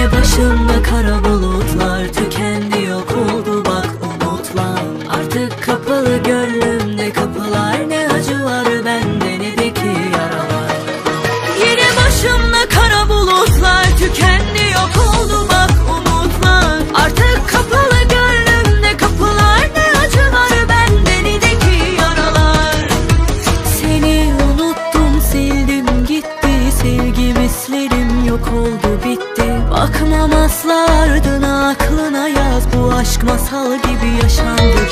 Yine başımda kara bulut Dayanamazlar aklına yaz. Bu aşk masal gibi yaşandı.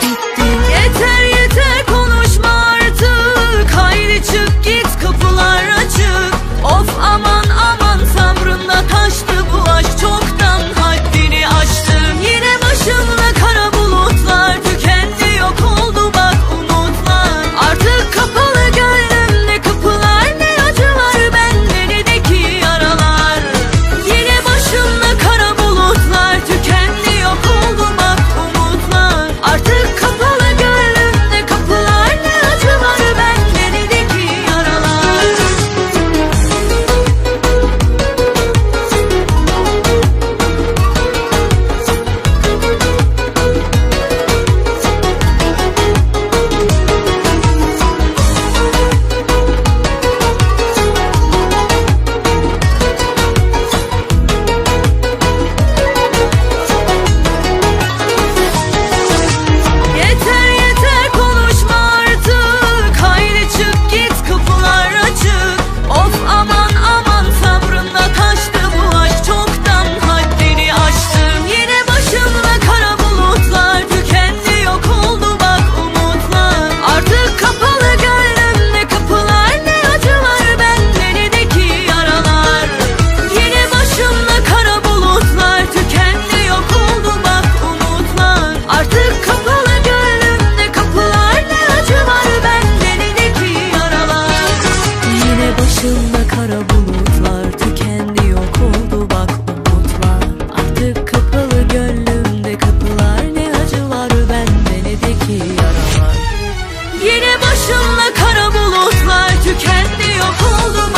Tükendi yok oldu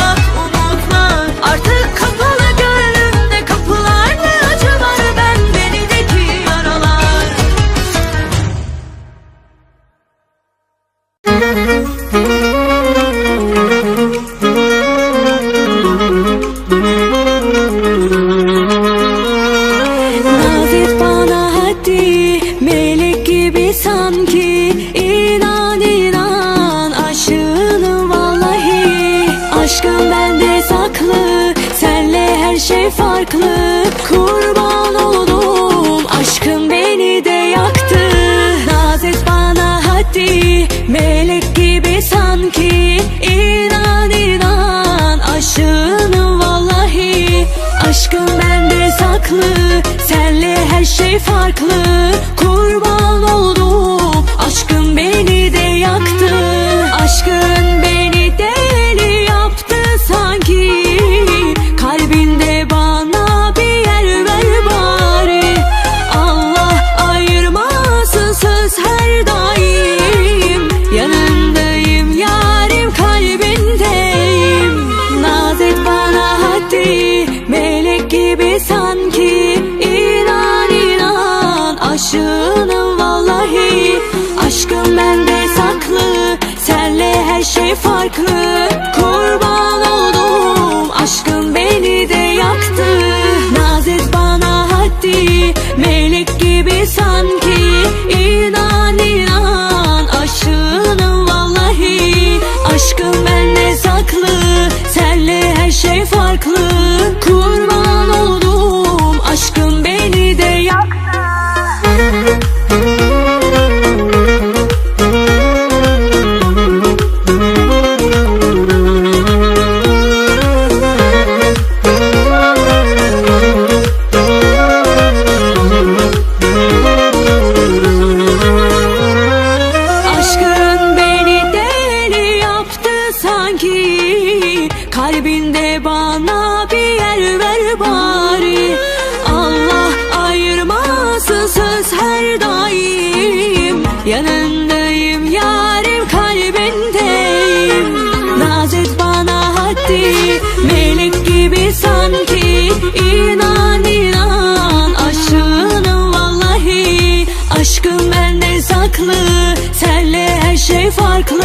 şey farklı. Kurban oldum aşkın beni de yaktı. Naz et bana hadi melek gibi sanki. İnan inan aşığını vallahi. Aşkın bende saklı senle her şey farklı. Kurban oldum aşkın beni de yaktı. Aşkın beni farklı oldum. Aşkın beni de yaktı. Naziz bana haddi. Melek gibi sanki. İnan inan. Aşığınım vallahi. Aşkım benle saklı. Senle her şey farklı. şey farklı.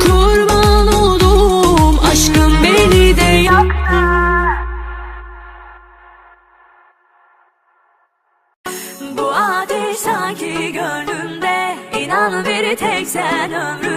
Kurban oldum aşkım beni de yaptı Bu ateş sanki gönlümde. İnan bir tek sen ömrüm